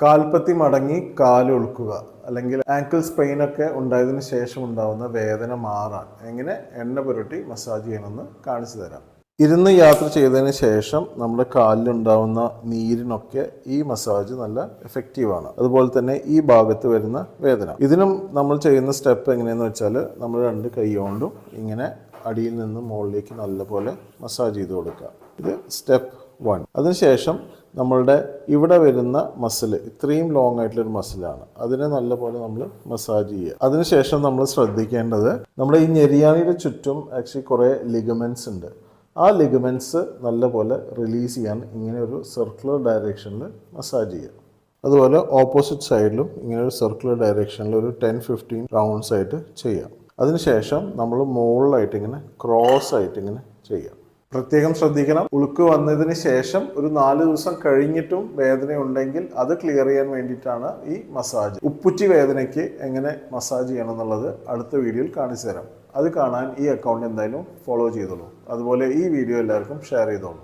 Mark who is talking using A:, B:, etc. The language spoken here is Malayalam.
A: കാൽപ്പത്തി മടങ്ങി കാലൊളുക്കുക അല്ലെങ്കിൽ ആങ്കിൾ സ്പെയിൻ ഒക്കെ ഉണ്ടായതിനു ശേഷം ഉണ്ടാവുന്ന വേദന മാറാൻ. എങ്ങനെ? എണ്ണ പുരട്ടി മസാജ് ചെയ്യണമെന്ന് കാണിച്ചു തരാം. ഇരുന്ന് യാത്ര ചെയ്തതിന് ശേഷം നമ്മുടെ കാലിലുണ്ടാവുന്ന നീരിനൊക്കെ ഈ മസാജ് നല്ല എഫക്റ്റീവാണ് അതുപോലെ തന്നെ ഈ ഭാഗത്ത് വരുന്ന വേദന. ഇതിനും നമ്മൾ ചെയ്യുന്ന സ്റ്റെപ്പ് എങ്ങനെയെന്ന് വെച്ചാൽ നമ്മൾ രണ്ട് കൈ കൊണ്ടും ഇങ്ങനെ അടിയിൽ നിന്ന് മുകളിലേക്ക് നല്ലപോലെ മസാജ് ചെയ്ത് കൊടുക്കുക. ഇത് സ്റ്റെപ്പ് വൺ അതിനുശേഷം നമ്മളുടെ ഇവിടെ വരുന്ന മസിൽ ഇത്രയും ലോങ് ആയിട്ടുള്ള ഒരു മസിലാണ്. അതിനെ നല്ലപോലെ നമ്മൾ മസാജ് ചെയ്യുക. അതിനുശേഷം നമ്മൾ ശ്രദ്ധിക്കേണ്ടത് നമ്മുടെ ഈ ഞെരിയാണിയുടെ ചുറ്റും ആക്ച്വലി കുറേ ലിഗമെന്റ്സ് ഉണ്ട്. ആ ലിഗമെന്റ്സ് നല്ലപോലെ റിലീസ് ചെയ്യാൻ ഇങ്ങനെ ഒരു സർക്കുലർ ഡയറക്ഷനിൽ മസാജ് ചെയ്യുക. അതുപോലെ ഓപ്പോസിറ്റ് സൈഡിലും ഇങ്ങനെ ഒരു സർക്കുലർ ഡയറക്ഷനിൽ ഒരു ടെൻ ഫിഫ്റ്റീൻ റൗണ്ട്സ് ആയിട്ട് ചെയ്യാം. അതിനുശേഷം നമ്മൾ മുകളിലായിട്ട് ഇങ്ങനെ ക്രോസ് ആയിട്ട് ഇങ്ങനെ ചെയ്യാം. പ്രത്യേകം ശ്രദ്ധിക്കണം. ഉളുക്ക് വന്നതിന് ശേഷം ഒരു നാല് ദിവസം കഴിഞ്ഞിട്ടും വേദന ഉണ്ടെങ്കിൽ അത് ക്ലിയർ ചെയ്യാൻ വേണ്ടിയിട്ടാണ് ഈ മസാജ് ഉപ്പുറ്റി വേദനയ്ക്ക് എങ്ങനെ മസാജ് ചെയ്യണം എന്നുള്ളത് അടുത്ത വീഡിയോയിൽ കാണിച്ചു തരാം. അത് കാണാൻ ഈ അക്കൗണ്ട് എന്തായാലും ഫോളോ ചെയ്തോളൂ. അതുപോലെ ഈ വീഡിയോ എല്ലാവർക്കും ഷെയർ ചെയ്തോളൂ.